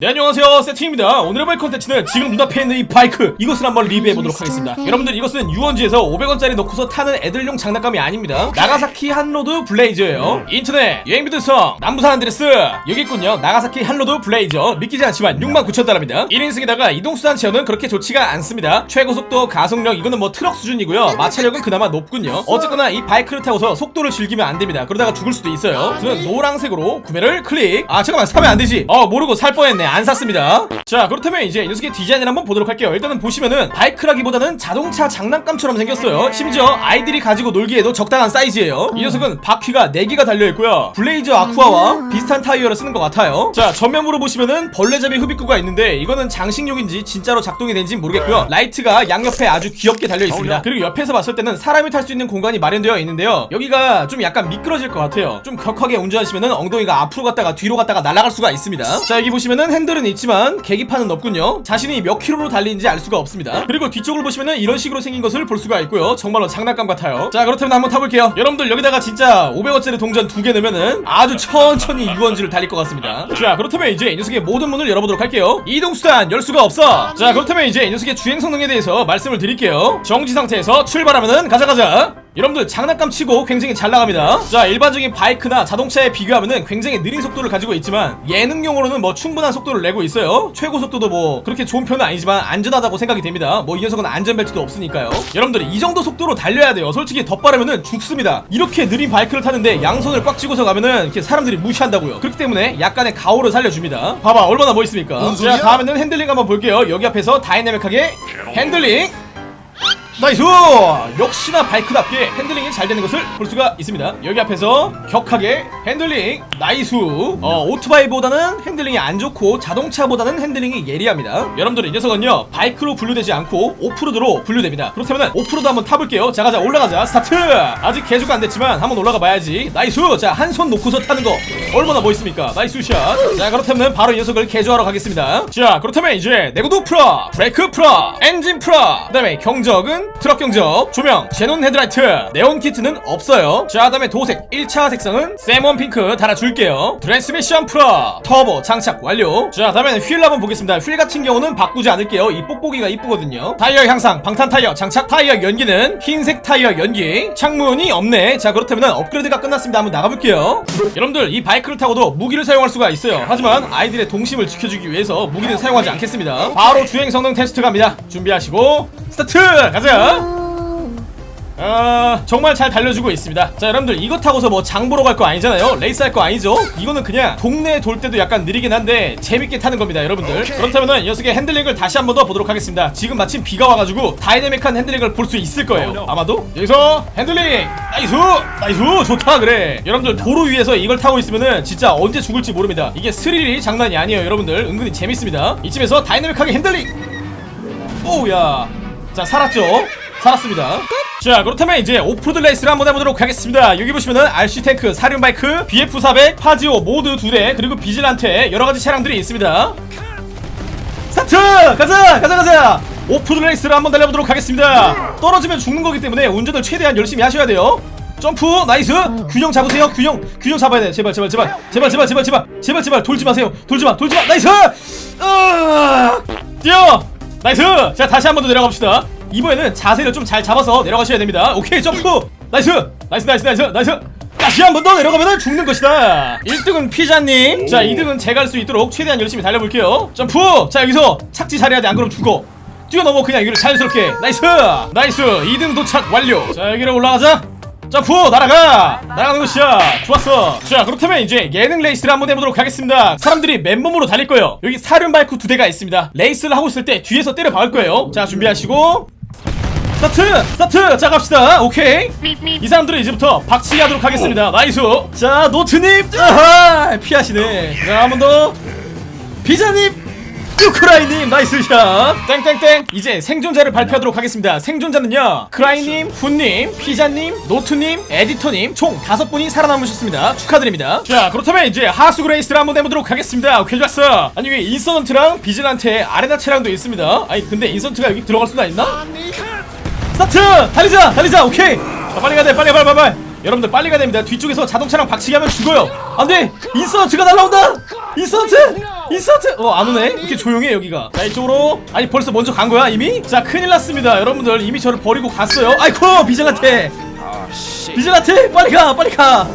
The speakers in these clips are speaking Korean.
네 안녕하세요. 세팅입니다. 오늘의 바이크 컨텐츠는 지금 눈앞에 있는 이 바이크 이것을 한번 리뷰해보도록 하겠습니다. 여러분들 이것은 유원지에서 500원짜리 넣고서 타는 애들용 장난감이 아닙니다. 나가사키 한로드 블레이저예요. 인터넷 여행비드성 남부산 안드레스. 여기 있군요. 나가사키 한로드 블레이저. 믿기지 않지만 69,000달러입니다. 1인승에다가 이동수단 체어는 그렇게 좋지가 않습니다. 최고속도 가속력 이거는 뭐 트럭 수준이고요. 마찰력은 그나마 높군요. 어쨌거나 이 바이크를 타고서 속도를 즐기면 안됩니다. 그러다가 죽을 수도 있어요. 저는 노란색으로 구매를 클릭. 아 잠깐만 사면 안되지. 어 모르고 살 뻔했네 안 샀습니다. 자 그렇다면 이제 이 녀석의 디자인을 한번 보도록 할게요. 일단은 보시면은 바이크라기보다는 자동차 장난감처럼 생겼어요. 심지어 아이들이 가지고 놀기에도 적당한 사이즈예요. 이 녀석은 바퀴가 4개가 달려있고요. 블레이저 아쿠아와 비슷한 타이어를 쓰는 것 같아요. 자 전면부로 보시면은 벌레잡이 흡입구가 있는데 이거는 장식용인지 진짜로 작동이 되는지 모르겠고요. 라이트가 양옆에 아주 귀엽게 달려있습니다. 그리고 옆에서 봤을 때는 사람이 탈 수 있는 공간이 마련되어 있는데요. 여기가 좀 약간 미끄러질 것 같아요. 좀 격하게 운전하시면은 엉덩이가 앞으로 갔다가 뒤로 갔다가 날아갈 수가 있습니다. 자 여기 보시면은 핸들은 있지만 계기판은 없군요. 자신이 몇 킬로로 달리는지 알 수가 없습니다. 그리고 뒤쪽을 보시면은 이런 식으로 생긴 것을 볼 수가 있고요. 정말로 장난감 같아요. 자 그렇다면 한번 타볼게요. 여러분들 여기다가 진짜 500원짜리 동전 두 개 넣으면은 아주 천천히 유원지를 달릴 것 같습니다. 자 그렇다면 이제 이 녀석의 모든 문을 열어보도록 할게요. 이동수단 열 수가 없어. 자 그렇다면 이제 이 녀석의 주행 성능에 대해서 말씀을 드릴게요. 정지 상태에서 출발하면은 가자 가자 여러분들 장난감 치고 굉장히 잘 나갑니다. 자 일반적인 바이크나 자동차에 비교하면은 굉장히 느린 속도를 가지고 있지만 예능용으로는 뭐 충분한 속도를 내고 있어요. 최고 속도도 뭐 그렇게 좋은 편은 아니지만 안전하다고 생각이 됩니다. 뭐 이 녀석은 안전벨트도 없으니까요. 여러분들 이 정도 속도로 달려야 돼요. 솔직히 더 빠르면은 죽습니다. 이렇게 느린 바이크를 타는데 양손을 꽉 쥐고서 가면은 이렇게 사람들이 무시한다고요. 그렇기 때문에 약간의 가오를 살려줍니다. 봐봐 얼마나 멋있습니까? 뭔 자? 다음에는 핸들링 한번 볼게요. 여기 앞에서 다이내믹하게 핸들링 나이스! 역시나 바이크답게 핸들링이 잘 되는 것을 볼 수가 있습니다. 여기 앞에서 격하게 핸들링 나이스! 어, 오토바이보다는 핸들링이 안 좋고 자동차보다는 핸들링이 예리합니다. 여러분들 이 녀석은요 바이크로 분류되지 않고 오프로드로 분류됩니다. 그렇다면 오프로드 한번 타볼게요. 자 가자 올라가자 스타트! 아직 개조가 안 됐지만 한번 올라가 봐야지. 나이스! 자 한 손 놓고서 타는 거 얼마나 멋있습니까? 나이스 샷! 자 그렇다면 바로 이 녀석을 개조하러 가겠습니다. 자 그렇다면 이제 내구도 풀어, 브레이크 풀어, 엔진 풀어, 그 다음에 경적은 트럭 경적, 조명, 제논 헤드라이트, 네온 키트는 없어요. 자, 그다음에 도색 1차 색상은 세몬 핑크 달아줄게요. 트랜스미션 풀어, 터보 장착 완료. 자, 다음에는 휠 한번 보겠습니다. 휠 같은 경우는 바꾸지 않을게요. 이 뽁뽁이가 이쁘거든요. 타이어 향상, 방탄 타이어 장착, 타이어 연기는 흰색 타이어 연기. 창문이 없네. 자, 그렇다면 업그레이드가 끝났습니다. 한번 나가볼게요. 여러분들 이 바이크를 타고도 무기를 사용할 수가 있어요. 하지만 아이들의 동심을 지켜주기 위해서 무기는 사용하지 않겠습니다. 바로 주행 성능 테스트 갑니다. 준비하시고 스타트 가자. 아 정말 잘 달려주고 있습니다. 자 여러분들 이거 타고서 뭐 장 보러 갈 거 아니잖아요. 레이스 할 거 아니죠? 이거는 그냥 동네에 돌 때도 약간 느리긴 한데 재밌게 타는 겁니다 여러분들. 그렇다면은 이 녀석의 핸들링을 다시 한 번 더 보도록 하겠습니다. 지금 마침 비가 와가지고 다이내믹한 핸들링을 볼 수 있을 거예요. 아마도? 여기서 핸들링! 나이스! 나이스! 좋다 그래! 여러분들 도로 위에서 이걸 타고 있으면은 진짜 언제 죽을지 모릅니다. 이게 스릴이 장난이 아니에요 여러분들. 은근히 재밌습니다. 이쯤에서 다이내믹하게 핸들링! 오우야 자 살았죠? 살았습니다. 자 그렇다면 이제 오프로드 레이스를 한번 해보도록 하겠습니다. 여기 보시면은 RC 탱크, 사륜 바이크, BF400, 파지오 모두 두대 그리고 비질란테 여러가지 차량들이 있습니다. 스타트! 가자! 가자 가자! 오프로드 레이스를 한번 달려보도록 하겠습니다. 떨어지면 죽는 거기 때문에 운전을 최대한 열심히 하셔야 돼요. 점프! 나이스! 균형 잡으세요. 균형! 균형 잡아야 돼. 제발 제발 제발. 제발 제발 제발 제발. 제발 돌지 마세요. 돌지 마 돌지 마. 나이스! 으아! 뛰어 나이스! 자 다시 한 번 더 내려가 봅시다. 이번에는 자세를 좀 잘 잡아서 내려가셔야 됩니다. 오케이 점프 나이스! 나이스 나이스 나이스 나이스! 다시 한 번 더 내려가면 죽는 것이다! 1등은 피자님. 자 2등은 제가 할 수 있도록 최대한 열심히 달려볼게요. 점프! 자 여기서 착지 잘해야 돼. 안 그러면 죽어. 뛰어넘어. 그냥 위로 자연스럽게. 나이스! 나이스! 2등 도착 완료. 자 여기로 올라가자 점프 날아가! 날아가는 것이야. 좋았어. 자 그렇다면 이제 예능 레이스를 한번 해보도록 하겠습니다. 사람들이 맨몸으로 달릴 거예요. 여기 사륜 바이크 두 대가 있습니다. 레이스를 하고 있을 때 뒤에서 때려 박을 거예요. 자 준비하시고. 스타트! 스타트! 자 갑시다. 오케이. 이 사람들은 이제부터 박치기 하도록 하겠습니다. 나이스. 자 노트님! 아하 피하시네. 자 한 번 더. 비자님! 유 크라이님 나이스 샷. 땡땡땡. 이제 생존자를 발표하도록 하겠습니다. 생존자는요 크라이님 훈님 피자님 노트님 에디터님 총 다섯 분이 살아남으셨습니다. 축하드립니다. 자 그렇다면 이제 하수 그레이스를 한번 해보도록 하겠습니다. 오케이 좋았어. 아니 왜 인서넌트랑 비질란테 아레나 차량도 있습니다? 아니 근데 인서넌트가 여기 들어갈 수나 있나? 스타트! 달리자! 달리자! 오케이! 자, 빨리 가야 돼. 빨리 빨리 빨리 빨리 여러분들 빨리 가야 됩니다. 뒤쪽에서 자동차랑 박치기 하면 죽어요. 안돼! 인서트가 날라온다! 인서트! 인서트! 어 안오네? 이렇게 조용해 여기가. 자 이쪽으로. 아니 벌써 먼저 간 거야 이미? 자 큰일 났습니다. 여러분들 이미 저를 버리고 갔어요. 아이쿠 비젤라테! 비젤라테! 빨리 가 빨리 가!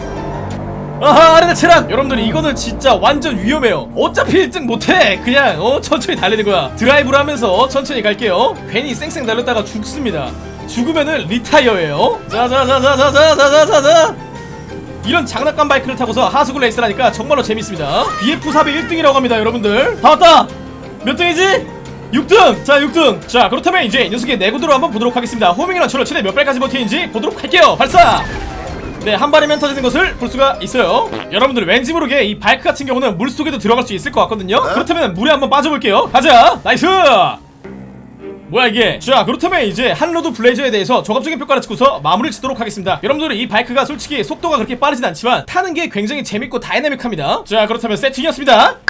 아하 아레나 체란 여러분들 이거는 진짜 완전 위험해요. 어차피 1등 못해! 그냥 어 천천히 달리는 거야. 드라이브를 하면서 천천히 갈게요. 괜히 쌩쌩 달렸다가 죽습니다 죽으면은 리타이어예요 자자자자자자자자자 이런 장난감 바이크를 타고서 하수구 레이스를 하니까 정말로 재밌습니다 BF4배 1등이라고 합니다 여러분들 다 왔다 몇 등이지? 6등! 자 6등! 자 그렇다면 이제 이 녀석의 내구도로 한번 보도록 하겠습니다 호밍이랑 저를 최대 몇 발까지 버티는지 보도록 할게요 발사! 네, 한 발이면 터지는 것을 볼 수가 있어요. 여러분들 왠지 모르게 이 바이크 같은 경우는 물 속에도 들어갈 수 있을 것 같거든요. 그렇다면 물에 한번 빠져볼게요. 가자, 나이스. 뭐야 이게? 자, 그렇다면 이제 한로드 블레이저에 대해서 종합적인 평가를 찍고서 마무리를 짓도록 하겠습니다. 여러분들 이 바이크가 솔직히 속도가 그렇게 빠르진 않지만 타는 게 굉장히 재밌고 다이나믹합니다. 자, 그렇다면 세팅이었습니다.